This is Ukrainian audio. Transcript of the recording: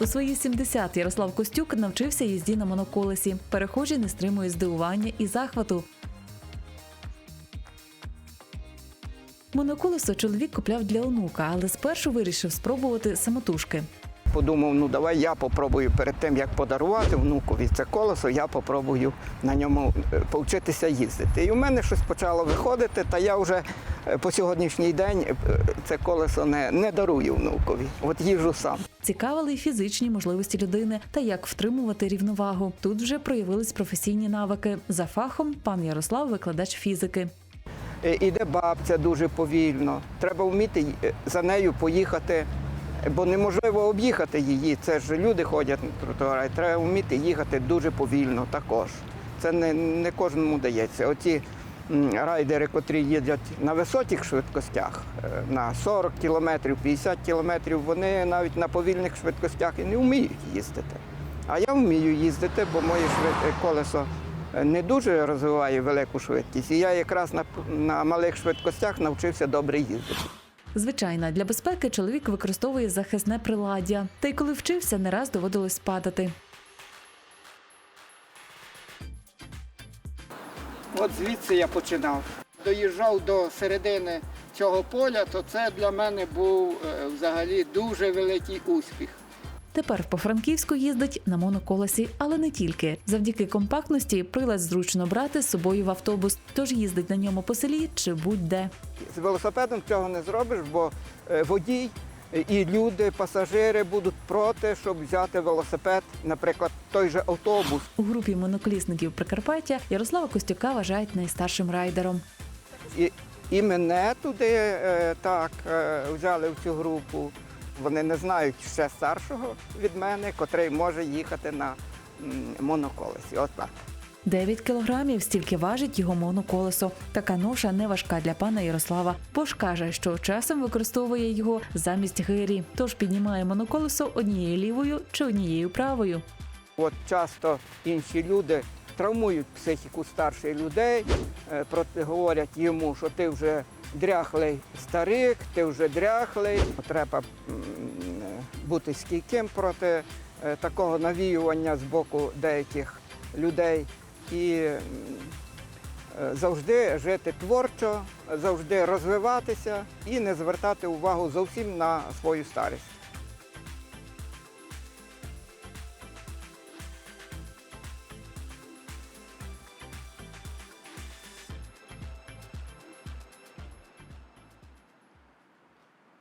У свої 70 Ярослав Костюк навчився їзді на моноколесі. Перехожі не стримують здивування і захвату. Моноколесо чоловік купляв для онука, але спершу вирішив спробувати самотужки. Подумав, ну давай я попробую перед тим, як подарувати внукові це колесо, я попробую на ньому е, повчитися їздити. І у мене щось почало виходити, та я вже по сьогоднішній день е, це колесо не, не дарую внукові. От їжджу сам. Цікавили й фізичні можливості людини та як втримувати рівновагу. Тут вже проявились професійні навики. За фахом пан Ярослав викладач фізики. Е, Іде бабця дуже повільно. Треба вміти е, за нею поїхати, бо неможливо об'їхати її. Це ж люди ходять на тротуари. Треба вміти їхати дуже повільно також. Це не, не кожному дається. Оці райдери, котрі їдять на високих швидкостях, е, на 40 кілометрів, 50 кілометрів, вони навіть на повільних швидкостях і не вміють їздити. А я вмію їздити, бо моє швид... колесо е, не дуже розвиває велику швидкість. І я якраз на, на малих швидкостях навчився добре їздити. Звичайно, для безпеки чоловік використовує захисне приладдя. Та й коли вчився, не раз доводилось падати. От звідси я починав. Доїжджав до середини цього поля, то це для мене був е, взагалі дуже великий успіх. Тепер по Франківську їздить на моноколесі, але не тільки. Завдяки компактності прилад зручно брати з собою в автобус, тож їздить на ньому по селі чи будь-де. З велосипедом цього не зробиш, бо е, водій і люди, пасажири будуть проти, щоб взяти велосипед, наприклад, той же автобус. У групі моноколісників Прикарпаття Ярослава Костюка вважають найстаршим райдером. І, і мене туди е, так е, взяли в цю групу. Вони не знають ще старшого від мене, котрий може їхати на моноколесі. Отак. 9 кілограмів стільки важить його моноколесо. Така ноша не важка для пана Ярослава. Бо каже, що часом використовує його замість гирі, тож піднімає моноколесо однією лівою чи однією правою. От часто інші люди травмують психіку старших людей, е, проти говорять йому, що ти вже дряхлий старик, ти вже дряхлий. Треба бути стійким проти е, такого навіювання з боку деяких людей і е, завжди жити творчо, завжди розвиватися і не звертати увагу зовсім на свою старість.